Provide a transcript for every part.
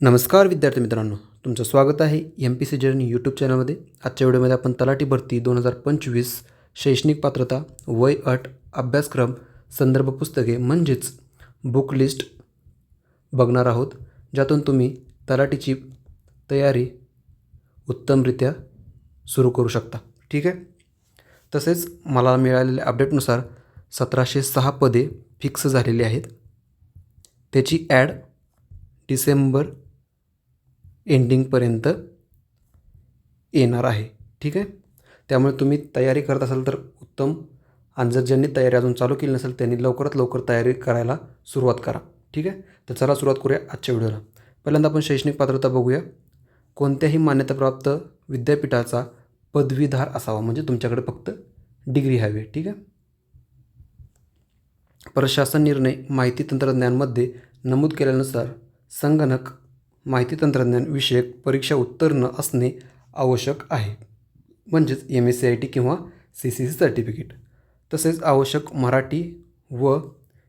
नमस्कार विद्यार्थी मित्रांनो तुमचं स्वागत आहे M P C journey YouTube चॅनलमध्ये आजच्या व्हिडिओमध्ये आपण तलाठी भरती दोन हजार पंचवीस शैक्षणिक पात्रता वय अट अभ्यासक्रम संदर्भ पुस्तके म्हणजेच बुक लिस्ट बघणार आहोत ज्यातून तुम्ही तलाठीची तयारी उत्तमरित्या सुरू करू शकता. ठीक आहे? तसेच मला मिळालेल्या अपडेटनुसार सतराशे सहा पदे फिक्स झालेली आहेत. त्याची ॲड डिसेंबर एंडिंगपर्यंत येणार आहे. ठीक आहे? त्यामुळे तुम्ही तयारी करत असाल तर उत्तम. आणि जर ज्यांनी तयारी अजून चालू केली नसेल त्यांनी लवकरात लवकर तयारी करायला सुरुवात करा. ठीक आहे? तर चला सुरुवात करूया आजच्या व्हिडिओला. पहिल्यांदा आपण शैक्षणिक पात्रता बघूया. कोणत्याही मान्यताप्राप्त विद्यापीठाचा पदवीधार असावा म्हणजे तुमच्याकडे फक्त डिग्री हवी आहे. ठीक आहे? प्रशासन निर्णय माहिती तंत्रज्ञानमध्ये नमूद केल्यानुसार संगणक माहिती तंत्रज्ञान विषयक परीक्षा उत्तीर्ण असणे आवश्यक आहे. म्हणजेच M S C I T किंवा सी सी सी सर्टिफिकेट तसेच आवश्यक मराठी व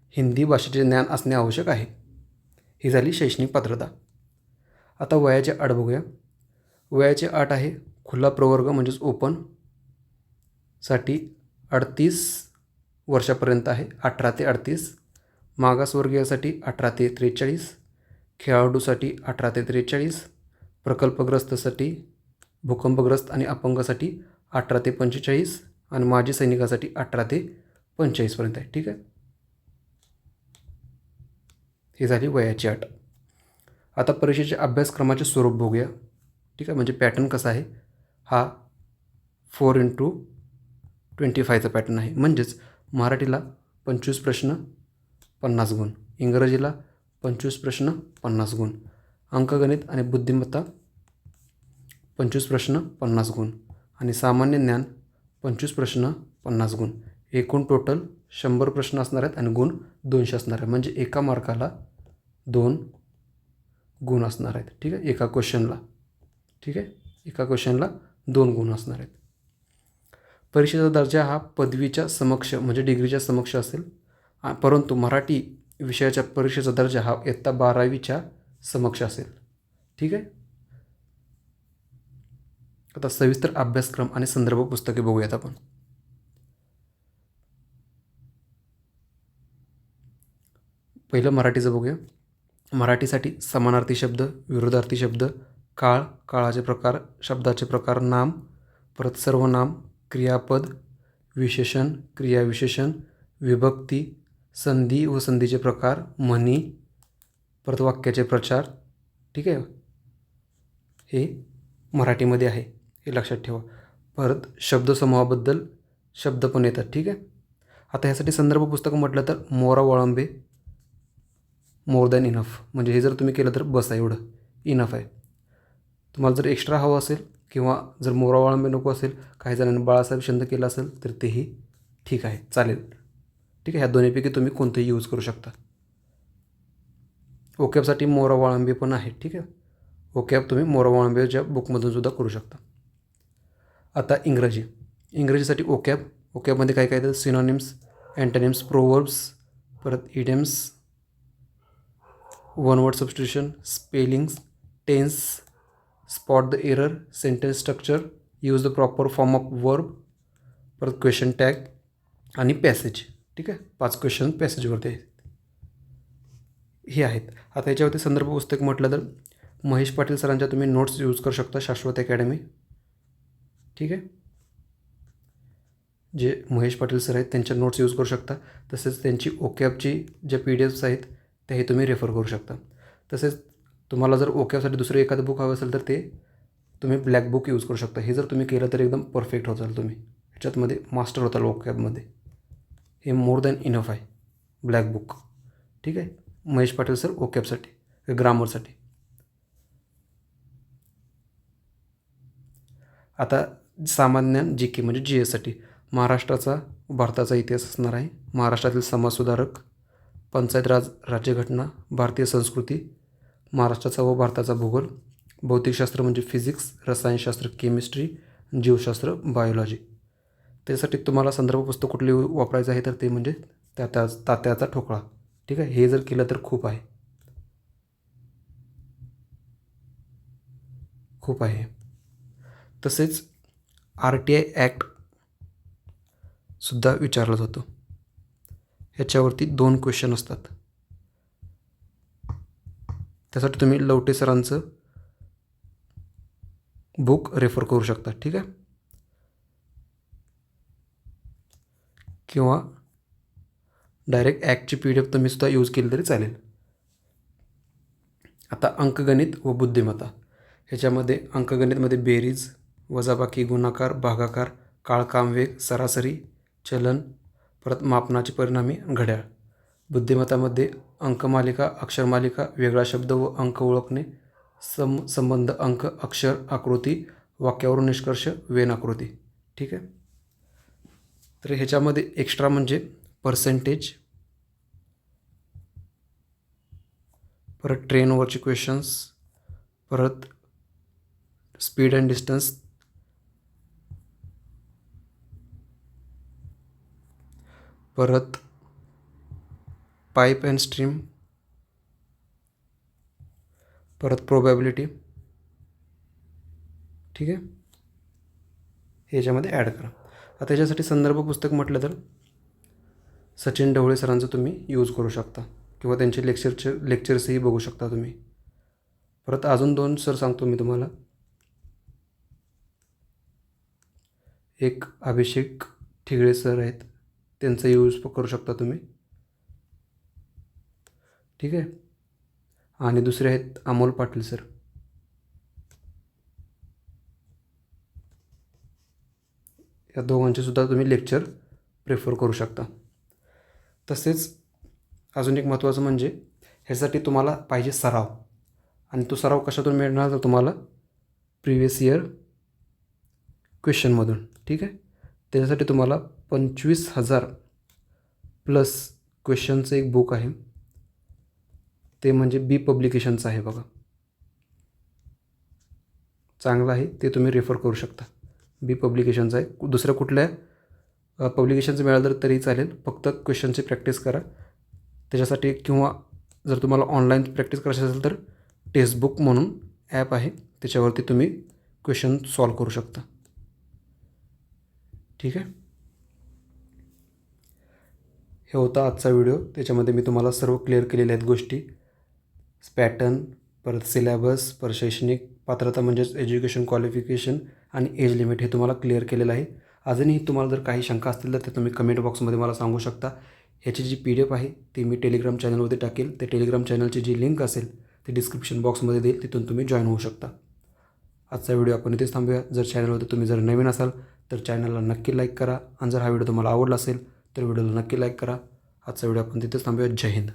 हिंदी भाषेचे ज्ञान असणे आवश्यक आहे. ही झाली शैक्षणिक पात्रता. आता वयाचे आठ बघूया. वयाचे आठ आहे. खुला प्रवर्ग म्हणजेच ओपनसाठी अडतीस वर्षापर्यंत आहे. अठरा ते अडतीस. मागासवर्गीयासाठी अठरा ते त्रेचाळीस. खेळाडूसाठी अठरा ते त्रेचाळीस प्रकल्पग्रस्तसाठी भूकंपग्रस्त आणि अपंगासाठी अठरा ते पंचेचाळीस आणि माजी सैनिकासाठी अठरा ते पंचेचाळीसपर्यंत आहे. ठीक आहे? ही झाली वयाची अट. आता परीक्षेच्या अभ्यासक्रमाचे स्वरूप बघूया. ठीक आहे? म्हणजे पॅटर्न कसा आहे? हा फोर इंटू ट्वेंटी फायचा पॅटर्न आहे. म्हणजेच मराठीला पंचवीस प्रश्न पन्नास गुण. इंग्रजीला पंचवीस प्रश्न पन्नास गुण. अंकगणित आणि बुद्धिमत्ता पंचवीस प्रश्न पन्नास गुण. आणि सामान्य ज्ञान पंचवीस प्रश्न पन्नास गुण. एकूण टोटल शंभर प्रश्न असणार आहेत आणि गुण दोनशे असणार आहे म्हणजे एका मार्काला दोन गुण असणार आहेत. ठीक आहे? एका क्वेश्चनला ठीक आहे? एका क्वेश्चनला दोन गुण असणार आहेत. परीक्षेचा दर्जा हा पदवीच्या समक्ष म्हणजे डिग्रीच्या समक्ष असेल. परंतु मराठी विषयाच्या परीक्षेचा दर्जा हा इयत्ता बारावीच्या समक्ष असेल. ठीक आहे? आता सविस्तर अभ्यासक्रम आणि संदर्भ पुस्तके बघूयात आपण. पहिलं मराठीचं बघूया. मराठीसाठी समानार्थी शब्द विरोधार्थी शब्द काळ काळाचे प्रकार शब्दाचे प्रकार नाम परत सर्वनाम क्रियापद विशेषण क्रियाविशेषण विभक्ती संधी व संधीचे प्रकार म्हणी परत वाक्याचे प्रचार ठीक आहे? हे मराठीमध्ये आहे हे लक्षात ठेवा. परत शब्दसमूहाबद्दल शब्द पण येतात ठीक आहे? आता ह्यासाठी संदर्भ पुस्तकं म्हटलं तर मोरा वळंबे मोर दॅन इनफ. म्हणजे हे जर तुम्ही केलं तर बस आहे एवढं इनफ आहे. तुम्हाला जर एक्स्ट्रा हवं असेल किंवा जर मोरा वळंबे नको असेल काही जणांनी बाळासाहेब छंद केला असेल तर तेही ठीक आहे चालेल. ठीक आहे? ह्या दोन्हीपैकी तुम्ही कोणतंही यूज करू शकता. ओकॅबसाठी मोरा वाळंबी पण आहे ठीक आहे? ओकॅप तुम्ही मोरा वाळंबीच्या बुकमधून सुद्धा करू शकता. आता इंग्रजी. इंग्रजीसाठी ओकॅप ओकॅपमध्ये काय काय येतं? सिनॉनिम्स अँटनिम्स प्रोवर्ब्स परत idioms one word substitution spellings tense spot the error sentence structure use the proper form of verb परत क्वेश्चन टॅग आणि पॅसेज ठीक आहे? पाच क्वेश्चन पॅसेजवरती आहेत. हे आहेत. आता याच्यावरती संदर्भ पुस्तक म्हटलं तर महेश पाटील सरांच्या तुम्ही नोट्स यूज करू शकता शाश्वत अकॅडमी ठीक आहे? जे महेश पाटील सर आहेत त्यांच्या नोट्स यूज करू शकता. तसेच त्यांची ओकॅपची ज्या पी डी एफ्स आहेत त्याही तुम्ही रेफर करू शकता. तसेच तुम्हाला जर ओकॅबसाठी दुसरं एखादं बुक हवं असेल तर ते तुम्ही ब्लॅक बुक यूज करू शकता. हे जर तुम्ही केलं तर एकदम परफेक्ट होताल तुम्ही. ह्याच्यातमध्ये मास्टर होताल ओकॅपमध्ये. हे मोर दॅन इनफ आहे. ब्लॅक बुक ठीक आहे? महेश पाटील सर ओकेपसाठी ग्रामरसाठी आता सामान्य जी के म्हणजे जी एससाठी महाराष्ट्राचा भारताचा इतिहास असणार आहे. महाराष्ट्रातील समाजसुधारक पंचायत राज राज्यघटना भारतीय संस्कृती महाराष्ट्राचा व भारताचा भूगोल भौतिकशास्त्र म्हणजे फिजिक्स रसायनशास्त्र केमिस्ट्री जीवशास्त्र बायोलॉजी त्यासाठी तुम्हाला संदर्भ पुस्तक कुठली वापरायचं आहे तर ते म्हणजे त्या त्या तात्याचा ठोकळा. ठीक आहे? हे जर केलं तर खूप आहे. खूप आहे. तसेच आर टी आय ॲक्टसुद्धा विचारला जातो. ह्याच्यावरती दोन क्वेश्चन असतात. त्यासाठी तुम्ही लवटे सरांचं बुक रेफर करू शकता. ठीक आहे? किंवा डायरेक्ट ॲक्टची पी डी एफ तुम्ही सुद्धा यूज केली तरी चालेल. आता अंकगणित व बुद्धिमत्ता. ह्याच्यामध्ये अंकगणितमध्ये बेरीज वजाबाकी गुणाकार भागाकार काळकामवेग सरासरी चलन परत मापनाचे परिणामी घड्याळ. बुद्धिमत्तामध्ये अंकमालिका अक्षरमालिका वेगळा शब्द व अंक ओळखणे सम संबंध अंक अक्षर आकृती वाक्यावरून निष्कर्ष वेन आकृती. ठीक आहे? तर ह्याच्यामध्ये एक्स्ट्रा म्हणजे पर्सेंटेज परत ट्रेनवरचे क्वेश्चन्स परत स्पीड अँड डिस्टन्स परत पाईप अँड स्ट्रीम परत प्रोबॅबिलिटी ठीक आहे? ह्याच्यामध्ये ॲड करा. आता याच्यासाठी संदर्भ पुस्तक म्हटलं तर सचिन ढवळे सरांचं तुम्ही यूज करू शकता. किंवा त्यांचे लेक्चरचे लेक्चर्सही बघू शकता तुम्ही. परत अजून दोन सर सांगतो मी तुम्हाला. एक अभिषेक ठिगळे सर आहेत. त्यांचा यूज करू शकता तुम्ही. ठीक आहे? आणि दुसरे आहेत अमोल पाटील सर. या दोघांचे सुद्धा तुम्ही लेक्चर प्रेफर करू शकता. तसेच अजून एक महत्त्वाचं म्हणजे ह्यासाठी तुम्हाला पाहिजे सराव. आणि तो सराव कशातून मिळणार तर तुम्हाला प्रिवियस इयर क्वेश्चनमधून ठीक आहे? त्याच्यासाठी तुम्हाला पंचवीस हजार प्लस क्वेश्चनचं एक बुक आहे. ते म्हणजे बी पब्लिकेशनचं आहे बघा. चांगलं आहे ते तुम्ही रेफर करू शकता. बी पब्लिकेशनचं आहे. दुसऱ्या कुठल्या पब्लिकेशनचं मिळालं तर तरी चालेल. फक्त क्वेश्चनची प्रॅक्टिस करा. त्याच्यासाठी किंवा जर तुम्हाला ऑनलाईन प्रॅक्टिस करायची असेल तर टेक्स्टबुक म्हणून ॲप आहे. त्याच्यावरती तुम्ही क्वेश्चन सॉल्व करू शकता. ठीक आहे? हे होता आजचा व्हिडिओ. त्याच्यामध्ये मी तुम्हाला सर्व क्लिअर केलेल्या आहेत गोष्टी. पॅटर्न परत सिलॅबस पर शैक्षणिक पात्रता म्हणजेच एज्युकेशन क्वालिफिकेशन आणि एज लिमिट हे तुम्हाला क्लिअर केलेलं आहे. अजूनही तुम्हाला जर काही शंका असतील तर ते तुम्ही कमेंट बॉक्समध्ये मला सांगू शकता. ह्याची जी पी डी एफ आहे ती मी टेलिग्राम चॅनलमध्ये टाकेल. ते टेलिग्राम चॅनलची जी लिंक असेल ती डिस्क्रिप्शन बॉक्समध्ये देईल. तिथून तुम्ही जॉईन होऊ शकता. आजचा व्हिडिओ आपण इथेच थांबूया. जर चॅनलवरती तुम्ही जर नवीन असाल तर चॅनलला नक्की लाईक करा. आणि जर हा व्हिडिओ तुम्हाला आवडला असेल तर व्हिडिओला नक्की लाईक करा. आजचा व्हिडिओ आपण तिथेच थांबूया. जय हिंद.